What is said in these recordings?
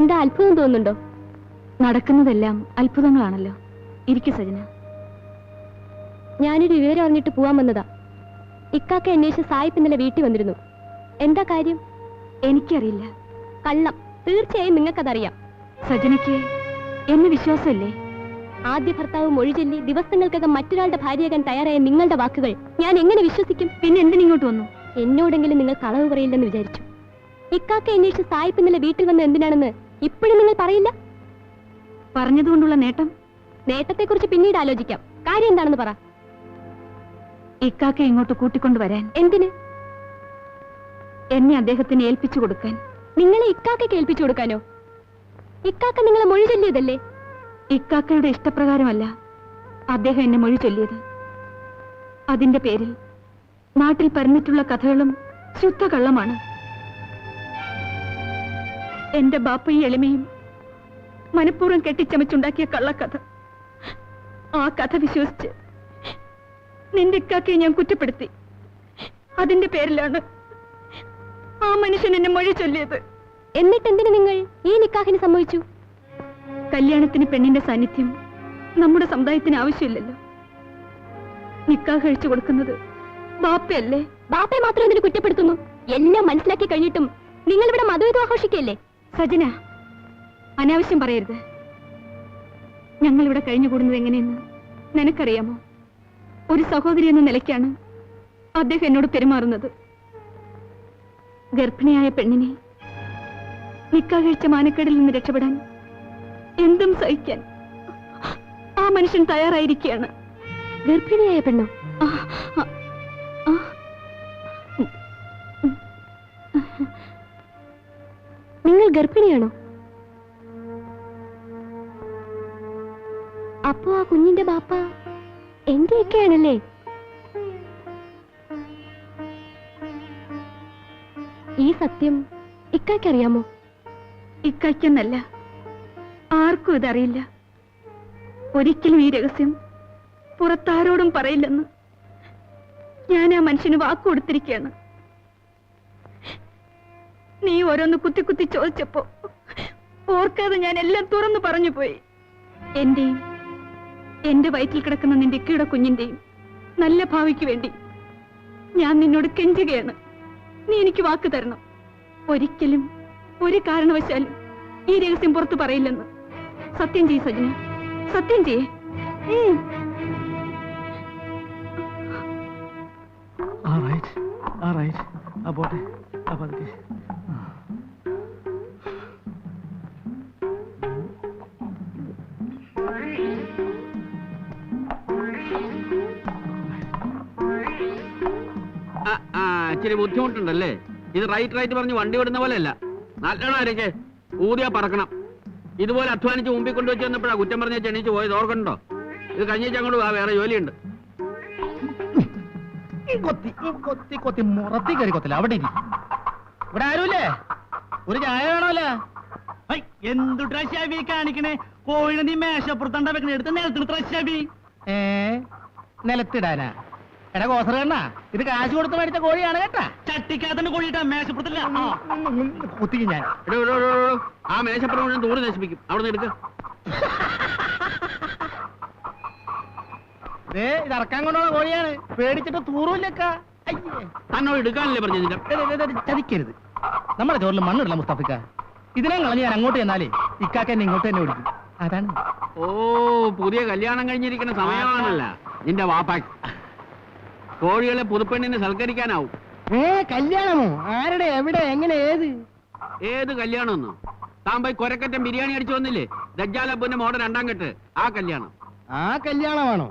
എന്താ അത്ഭുതം തോന്നുന്നുണ്ടോ? നടക്കുന്നതെല്ലാം അത്ഭുതങ്ങളാണല്ലോ. ഇരിക്കു സജന. ഞാനൊരു വിവരം അറിഞ്ഞിട്ട് പോവാൻ വന്നതാ. ഇക്കാക്ക അന്വേഷിച്ച് സായിപ്പ് ഇന്നലെ വീട്ടിൽ വന്നിരുന്നു. എന്താ കാര്യം? എനിക്കറിയില്ല. കള്ളം. തീർച്ചയായും നിങ്ങൾക്കതറിയാം. സജനയ്ക്ക് എന്നെ വിശ്വാസമല്ലേ? ആദ്യ ഭർത്താവ് മൊഴിചൊല്ലി ദിവസങ്ങൾക്കകം മറ്റൊരാളുടെ ഭാര്യയാകാൻ തയ്യാറായ നിങ്ങളുടെ വാക്കുകൾ ഞാൻ എങ്ങനെ വിശ്വസിക്കും? പിന്നെ എന്തിനിങ്ങോട്ട് വന്നു? എന്നോടെങ്കിലും നിങ്ങൾ കളവ് പറയില്ലെന്ന് വിചാരിച്ചു. ഇക്കാക്ക അന്വേഷിച്ച് സായിപ്പ് ഇന്നലെ വീട്ടിൽ വന്ന് എന്തിനാണെന്ന് ഇപ്പോഴും നിങ്ങൾ പറയില്ല? പറഞ്ഞതുകൊണ്ടുള്ള നേട്ടം? നേട്ടത്തെക്കുറിച്ച് പിന്നീട് ആലോചിക്കാം. കാര്യം എന്താണെന്ന് പറ. ഇക്കാക്കെ ഇങ്ങോട്ട് കൂട്ടിക്കൊണ്ടുവരാൻ എന്തിന്? എന്നെ അദ്ദേഹത്തിന് ഏൽപ്പിച്ചു കൊടുക്കാൻ. നിങ്ങളെ ഇക്കാക്ക കേൾപ്പിച്ചു കൊടുക്കാനോ? ഇക്കാക്ക നിങ്ങളെ മൊഴി ചൊല്ലിയതല്ലേ? ഇക്കാക്കയുടെ ഇഷ്ടപ്രകാരമല്ല അദ്ദേഹം എന്നെ മൊഴി ചൊല്ലിയത്. അതിന്റെ പേരിൽ നാട്ടിൽ പരന്നിട്ടുള്ള കഥകളും ശുദ്ധ കള്ളമാണ്. എന്റെ ബാപ്പയും എളിമയും മനഃപൂർവം കെട്ടിച്ചമച്ചുണ്ടാക്കിയ കള്ളക്കഥ. ആ കഥ വിശ്വസിച്ച് നിന്റെ ഇക്കാക്കയെ ഞാൻ കുറ്റപ്പെടുത്തി. അതിന്റെ പേരിലാണ് ആ മനുഷ്യൻ എന്നെ മൊഴി ചൊല്ലിയത്. എന്നിട്ട് എന്തിനു നിങ്ങൾ ഈ നിക്കാഹിന് സംഭവിച്ചു കല്യാണത്തിന് പെണ്ണിന്റെ സാന്നിധ്യം നമ്മുടെ സമുദായത്തിന് ആവശ്യമില്ലല്ലോ. നിക്കാഹ് കഴിച്ചു കൊടുക്കുന്നത് ബാപ്പയല്ലേ? ബാപ്പയെ മാത്രം എന്തിനു കുറ്റപ്പെടുത്തുന്നു? എല്ലാം മനസ്സിലാക്കി കഴിഞ്ഞിട്ടും നിങ്ങൾ ഇവിടെ മധുവിധം ആഘോഷിക്കല്ലേ സജന അനാവശ്യം പറയരുത്. ഞങ്ങൾ ഇവിടെ കഴിഞ്ഞുകൂടുന്നത് എങ്ങനെയെന്ന് നിനക്കറിയാമോ? ഒരു സഹോദരി എന്ന നിലയ്ക്കാണ് അദ്ദേഹം എന്നോട് പെരുമാറുന്നത്. ഗർഭിണിയായ പെണ്ണിനെ നിക്കാഴ്ച മാനക്കേടിൽ നിന്ന് രക്ഷപ്പെടാൻ എന്തും സഹിക്കാൻ ആ മനുഷ്യൻ തയ്യാറായിരിക്കുകയാണ്. ഗർഭിണിയായ പെണ്ണോ? ആ, നിങ്ങൾ ഗർഭിണിയാണോ? അപ്പോ ആ കുഞ്ഞിന്റെ ബാപ്പ എന്റെയൊക്കെയാണല്ലേ? ഈ സത്യം ഇക്കറിയാമോ ഇക്കയ്ക്കെന്നല്ല. ആർക്കും ഇതറിയില്ല. ഒരിക്കലും ഈ രഹസ്യം പുറത്താരോടും പറയില്ലെന്ന് ഞാൻ ആ മനുഷ്യന് വാക്കു കൊടുത്തിരിക്കുകയാണ് നീ ഓരോന്ന് കുത്തി കുത്തി ചോദിച്ചപ്പോ ഓർക്കാതെ ഞാൻ എല്ലാം തുറന്നു പറഞ്ഞു പോയി. എന്റെയും എന്റെ വയറ്റിൽ കിടക്കുന്ന നിന്റെ കീട കുഞ്ഞിന്റെയും നല്ല ഭാവിക്ക് വേണ്ടി ഞാൻ നിന്നോട് കെഞ്ചുകയാണ്. നീ എനിക്ക് വാക്ക് തരണം. ഒരിക്കലും ഒരു കാരണവശാലും ഈ രഹസ്യം പുറത്തു പറയില്ലെന്ന്. സത്യം ചെയ്യ് സജന. സത്യം ചെയ്യേ. All right, all right. പതുക്കെ ആ. ആ, ആ, ഇച്ചിരി ബുദ്ധിമുട്ടുണ്ടല്ലേ? ഇത് റൈറ്റ് റൈറ്റ് പറഞ്ഞ് വണ്ടി വിടുന്ന പോലെയല്ല. നല്ലോണം ആരൊക്കെ ഊതിയാ പറക്കണം. ഇതുപോലെ അധ്വാനിച്ച് മുമ്പിൽ കൊണ്ടുവച്ച് വന്നപ്പോഴാ കുറ്റം പറഞ്ഞ ചെണീച്ച് പോയത്. ഓർക്കണ്ടോ? ഇത് കഴിഞ്ഞ അങ്ങോട്ട് വാ വേറെ ജോലിയുണ്ട്. ഈ കൊത്തി ഈ കൊത്തി കൊത്തി മുറത്തി കയറി കൊത്തില്ല? അവിടെ ഇരി. ഇവിടെ ആരുമില്ലേ? ഒരു ചായ വേണമല്ല. എന്തു ട്രഷാബി കാണിക്കണേ? കോഴിനെ നീ മേശപ്പുറത്തണ്ട വെക്കണേ? എടുത്ത് നിലത്തിന് ട്രഷാബി ഏ നിലത്തിടാനാ. എടാ കോസറണ്ണ ഇത് കാശ് കൊടുത്ത് മേടിച്ച കോഴിയാണ് കേട്ടാ. ചട്ടിക്കാത്തന്റെ കോഴിട്ടാ മേശപ്പുറത്തില്ല. ആ. കുത്തിക്ക് ഞാൻ. ആ മേശപ്പുറം മുഴുവൻ ദൂരെ നശിപ്പിക്കും. അവിടെ നിന്ന് എടുക്ക ഇത് ഇറക്കാൻ കൊണ്ടുള്ള കോഴിയാണ്. പേടിച്ചിട്ട് തൂറൂല്ലക്ക. തന്നോട് എടുക്കാനല്ലേ പറഞ്ഞില്ല ചതിക്കരുത്. നമ്മുടെ ചോറിൽ മണ്ണിടല മുസ്തഫിക്ക. ഇതിനെ കളഞ്ഞ് ഞാൻ അങ്ങോട്ട് ചെന്നാലേ ഇക്കാക്ക എന്നെ ഇങ്ങോട്ട് തന്നെ ഓടിക്കും അതാണ്. ഓ പുതിയ കല്യാണം കഴിഞ്ഞിരിക്കുന്ന സമയമാണല്ല. നിന്റെ വാപ്പാ കോഴികളെ പുതുപ്പെണ്ണിനെ സൽക്കരിക്കാനാവും. ഏ കല്യാണമോ? ആരുടെ? എവിടെ? എങ്ങനെ? ഏത്? ഏത് കല്യാണമെന്നോ? താൻ പോയി കൊരക്കറ്റം ബിരിയാണി അടിച്ചു വന്നില്ലേ? ദജ്ജാലപ്പന്റെ മോഡൽ രണ്ടാം കെട്ട്. ആ കല്യാണം. ആ കല്യാണമാണോ?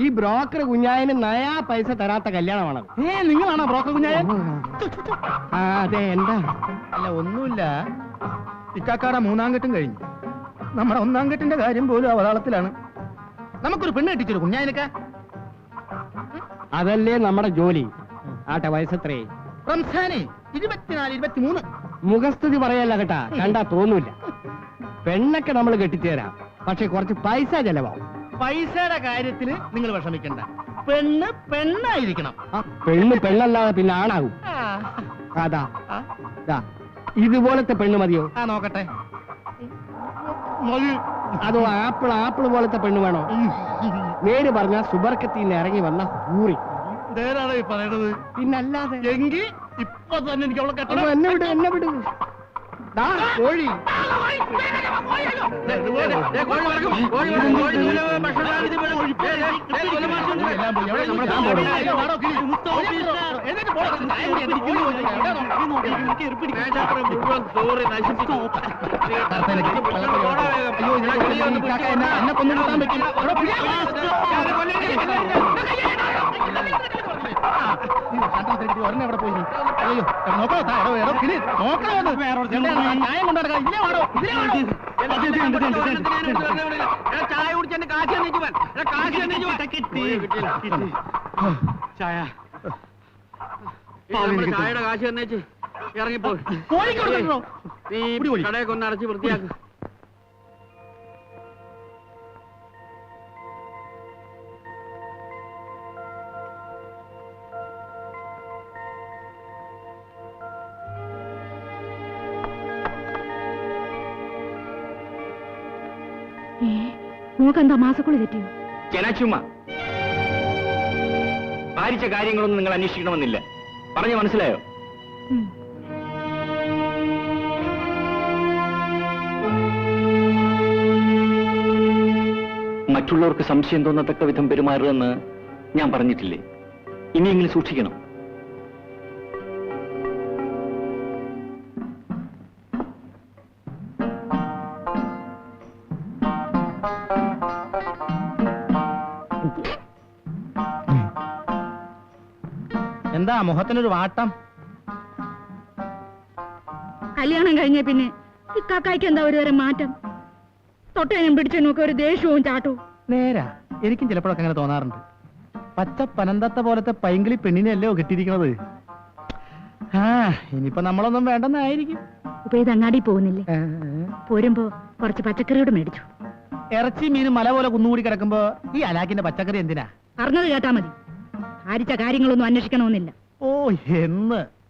ഈ ബ്രോക്കർ കുഞ്ഞായന് നയാ പൈസ തരാത്ത കല്യാണമാണ് ഏ നിങ്ങളാണോ ബ്രോക്കർ കുഞ്ഞായൻ? ആ അതെ എന്താ? അല്ല ഒന്നുമില്ല. ഇക്കാക്കാടെ മൂന്നാം കെട്ടും കഴിഞ്ഞു. നമ്മുടെ ഒന്നാം കെട്ടിന്റെ കാര്യം പോലും അവതാളത്തിലാണ്. നമുക്കൊരു പെണ്ണ് കെട്ടിച്ചൊരു കുഞ്ഞായനക്ക? അതല്ലേ നമ്മുടെ ജോലി. ആട്ടെ വയസ്സത്രേ റംസാനെ ഇരുപത്തിനാല് ഇരുപത്തിമൂന്ന്. മുഖസ്തുതി പറയല്ല കേട്ടാ. കണ്ടാ തോന്നൂല പെണ്ണൊക്കെ നമ്മൾ കെട്ടിച്ചേരാം. പക്ഷെ കുറച്ച് പൈസ ചെലവാവും. പൈസയുടെ കാര്യത്തിന് നിങ്ങൾ വിഷമിക്കണ്ട പെണ്ണ് പെണ്ണായിരിക്കണം ആ, പെണ്ണ് പെണ്ണല്ലാതെ പിന്നെ ആണാകും ആ, അതാ ആ, ദാ, ഇതുപോലത്തെ പെണ്ണ് മതിയോ ആ നോക്കട്ടെ അതോ ആപ്പിൾ ആപ്പിൾ പോലത്തെ പെണ്ണ് വേണോ നേര് പറഞ്ഞ സുബർക്കത്തിൽ നിന്ന് ഇറങ്ങി വന്ന ഊറി പറയുന്നത് ഈ പറയണത് പിന്നല്ലാതെ എങ്കിൽ ഇപ്പൊ തന്നെ എനിക്ക് അവളെ കെട്ടണം എന്നെ വിട് എന്നെ വിട് ദാ, കോഴി എന്നെ- കൊന്നിടാൻ കൊന്നു എവിടെ പോയി അയ്യോ നോക്കണോ താ, എടോ, എടോ, കിളി, നോക്കണോ ഒന്ന്? എവിടെയാണ് ആ ചായം കുടിച്ചെന്റെ കാശ്. ചായ ചായയുടെ കാശി തന്നേച്ച് ഇറങ്ങിപ്പോ നീ കുടി, കുടി. കടയൊക്കെ ഒന്ന് അടച്ച് വൃത്തിയാക്ക് നോക്കെന്താ മാസക്കുളി തെറ്റിയോ? ജനച്ചുമ ഭാരിച്ച കാര്യങ്ങളൊന്നും നിങ്ങൾ അന്വേഷിക്കണമെന്നില്ല. പറഞ്ഞു മനസ്സിലായോ? മറ്റുള്ളവർക്ക് സംശയം തോന്നത്തക്ക വിധം പെരുമാറുമെന്ന് ഞാൻ പറഞ്ഞിട്ടില്ലേ? ഇനിയെങ്കിലും സൂക്ഷിക്കണം. എന്താ മുഖത്തിനൊരു വാട്ടം? കല്യാണം കഴിഞ്ഞ പിന്നെ ഈ കാക്കായ്ക്ക് എന്താ ഒരു തരം മാറ്റം? തൊട്ടേനും പിടിച്ചു നോക്കി ഒരു ദേഷ്യവും ചാട്ടവും. നേരാ എനിക്കും ചിലപ്പോഴൊക്കെ അങ്ങനെ തോന്നാറുണ്ട്. പച്ച പനന്തത്ത പോലത്തെ പൈങ്കിളി പെണ്ണിനെയല്ലോ കിട്ടിയിരിക്കുന്നത് ആ ഇനിയിപ്പോ നമ്മളൊന്നും വേണ്ടെന്നായിരിക്കും ഇപ്പൊ ഇത് അങ്ങാടി പോകുന്നില്ലേ? പോരുമ്പോ കുറച്ച് പച്ചക്കറിയോട് മേടിച്ചു. ഇറച്ചി മീനും മല പോലെ കുന്നുകൂടി കിടക്കുമ്പോ ഈ അലാക്കിന്റെ പച്ചക്കറി എന്തിനാ? അറിഞ്ഞത് കേട്ടാ മതി. ഭാരിച്ച കാര്യങ്ങളൊന്നും അന്വേഷിക്കണമെന്നില്ല. ഓ എന്ന്?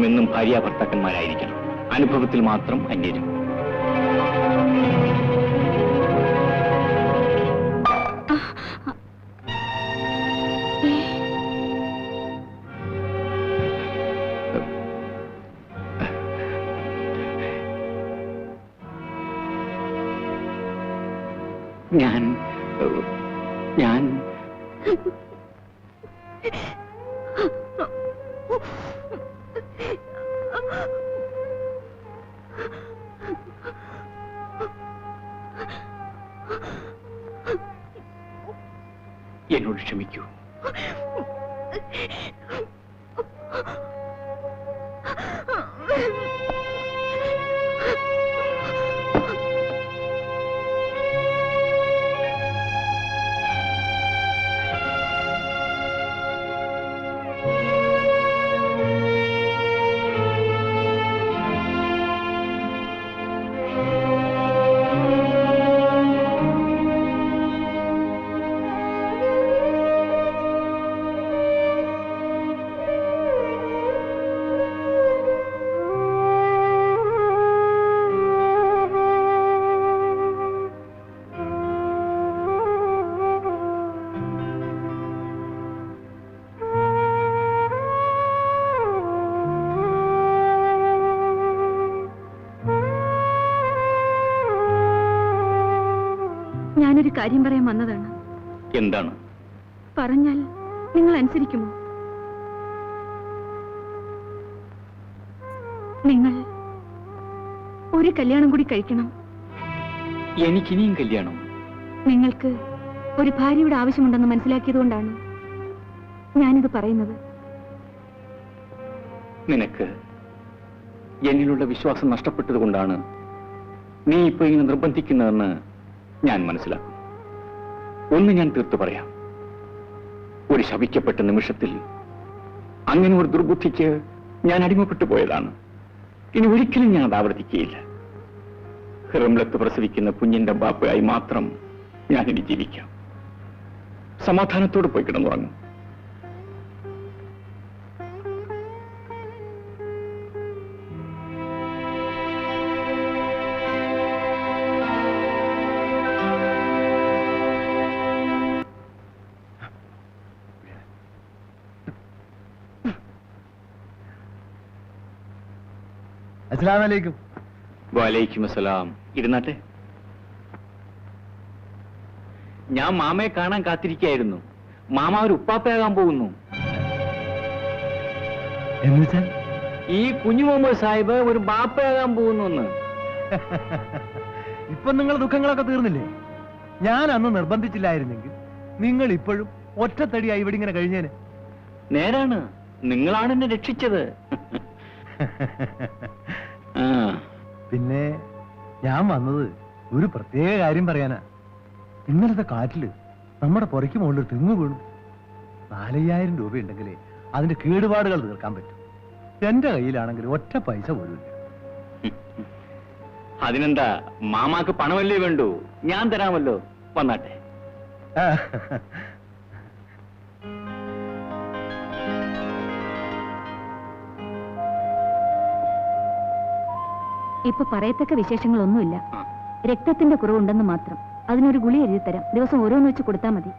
നാം എന്നും ഭാര്യാഭർത്താക്കന്മാരായിരിക്കണം. അനുഭവത്തിൽ മാത്രം അന്യരും. ഞാൻ എന്നോട് ക്ഷമിക്കൂ. ഞാനൊരു കാര്യം പറയാൻ വന്നതാണ്. എന്താണ്? പറഞ്ഞാൽ നിങ്ങൾ അനുസരിക്കുമോ? നിങ്ങൾ ഒരു കല്യാണം കൂടി കഴിക്കണം. എനിക്കിനിയും കല്യാണം. നിങ്ങൾക്ക് ഒരു ഭാര്യയുടെ ആവശ്യമുണ്ടെന്ന് മനസ്സിലാക്കിയതുകൊണ്ടാണ് ഞാനിത് പറയുന്നത്. നിനക്ക് എന്നിലുള്ള വിശ്വാസം നഷ്ടപ്പെട്ടതുകൊണ്ടാണ് നീ ഇപ്പൊ ഇങ്ങനെ നിർബന്ധിക്കുന്നതെന്ന് ഞാൻ മനസ്സിലാക്കും ഒന്ന് ഞാൻ തീർത്തു പറയാം. ഒരു ശപിക്കപ്പെട്ട നിമിഷത്തിൽ അങ്ങനെ ഒരു ദുർബുദ്ധിക്ക് ഞാൻ അടിമപ്പെട്ടു പോയതാണ്. ഇനി ഒരിക്കലും ഞാൻ അത് ആവർത്തിക്കുകയില്ല. ഹിറംലത്ത് പ്രസവിക്കുന്ന കുഞ്ഞിന്റെ ബാപ്പയായി മാത്രം ഞാനിനി ജീവിക്കാം. സമാധാനത്തോട് പോയി കിടന്നുറങ്ങും. വാലൈക്കും ഇരുന്നാട്ടെ. ഞാൻ മാമയെ കാണാൻ കാത്തിരിക്കായിരുന്നു. മാമ ഒരു ഉപ്പാപ്പയാകാൻ പോകുന്നു. ഈ കുഞ്ഞു മുഹമ്മദ് സാഹിബ് ഒരു ബാപ്പയാകാൻ പോകുന്നു എന്ന് ഇപ്പൊ നിങ്ങൾ ദുഃഖങ്ങളൊക്കെ തീർന്നില്ലേ? ഞാൻ അന്ന് നിർബന്ധിച്ചില്ലായിരുന്നെങ്കിൽ നിങ്ങൾ ഇപ്പോഴും ഒറ്റത്തടിയായി ഇവിടെ ഇങ്ങനെ കഴിഞ്ഞേനെ. നേരാണ്. നിങ്ങളാണ് എന്നെ രക്ഷിച്ചത്. പിന്നെ ഞാൻ വന്നത് ഒരു പ്രത്യേക കാര്യം പറയാനാ. ഇന്നലത്തെ കാറ്റിൽ നമ്മുടെ പുറയ്ക്ക് മുകളിൽ തെങ്ങ് വീണു. നാലയ്യായിരം രൂപ ഉണ്ടെങ്കിലേ അതിന്റെ കേടുപാടുകൾ തീർക്കാൻ പറ്റും. എന്റെ കയ്യിലാണെങ്കിൽ ഒറ്റ പൈസ പോലും അതിനെന്താ മാമാക്ക് പണമല്ലേ വേണ്ടു? ഞാൻ തരാമല്ലോ. വന്നാട്ടെ. ഇപ്പൊ പറയത്തക്ക വിശേഷങ്ങളൊന്നുമില്ല. രക്തത്തിന്റെ കുറവുണ്ടെന്ന് മാത്രം. അതിനൊരു ഗുളി എഴുതി തരാം ദിവസം ഓരോന്ന് വെച്ച് കൊടുത്താൽ മതി.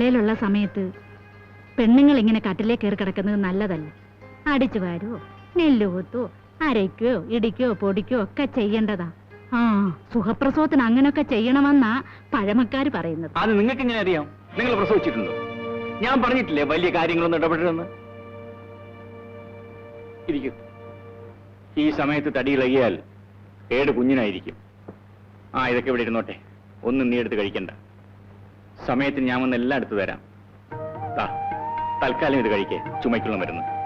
പള്ളയിലുള്ള സമയത്ത് പെണ്ണുങ്ങൾ ഇങ്ങനെ കട്ടിലേ കയറി കിടക്കുന്നത് നല്ലതല്ല. അടിച്ചു വാരോ നെല്ല് കുത്തോ അരയ്ക്കോ ഇടിക്കോ പൊടിക്കോ ഒക്കെ ചെയ്യേണ്ടതാ. ആ സുഖപ്രസവത്തിന് അങ്ങനെയൊക്കെ ചെയ്യണമെന്നാ പഴമക്കാർ പറയുന്നത്. അത് നിങ്ങൾക്ക് എങ്ങനെ അറിയാം? നിങ്ങൾ പ്രസവിച്ചിട്ടുണ്ടോ? ഞാൻ പറഞ്ഞിട്ടില്ലേ വലിയ കാര്യങ്ങളൊന്നും ഇടപെടരുതെന്ന്? ഇരിക്കും. ഈ സമയത്ത് തടിയിളകിയാൽ ഏട് കുഞ്ഞിനായിരിക്കും. ആ ഇതൊക്കെ ഇവിടെ ഇരുന്നോട്ടെ. ഒന്നും നീ എടുത്ത് കഴിക്കണ്ട. സമയത്തിന് ഞാൻ വന്ന് എല്ലാം എടുത്തു തരാം തൽക്കാലം ഇത് കഴിക്കേ. ചുമയ്ക്കുള്ള മരുന്ന്.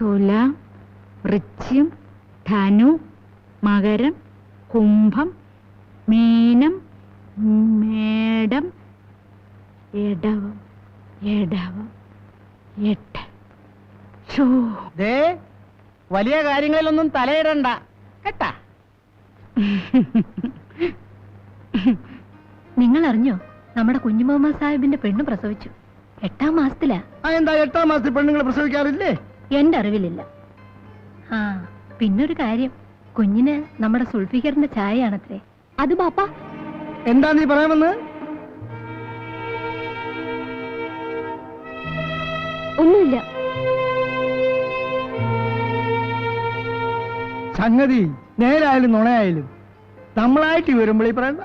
തുലാം വൃശ്യം ധനു മകരം കുംഭം മീനം മേടം എടവം എടവം എട്ട്. വലിയ കാര്യങ്ങളിലൊന്നും തലയിടണ്ട. കേട്ടാ? നിങ്ങൾ അറിഞ്ഞോ നമ്മുടെ കുഞ്ഞുമാമ സാഹിബിന്റെ പെണ്ണ് പ്രസവിച്ചു. എട്ടാം മാസത്തിലാ. എന്താ എട്ടാം മാസത്തിൽ പെണ്ണുങ്ങൾ പ്രസവിക്കാറില്ലേ? എന്റെ അറിവിലില്ല. ആ പിന്നൊരു കാര്യം. കുഞ്ഞിന് നമ്മുടെ സുൾഫിക്കറിന്റെ ചായയാണത്രേ അത് ബാപ്പ. എന്താ നീ പറയാമെന്ന്? ഒന്നുമില്ല. സംഗതി നേരായാലും നുണയായാലും നമ്മളായിട്ട് വരുമ്പോൾ ഈ പറയണ്ട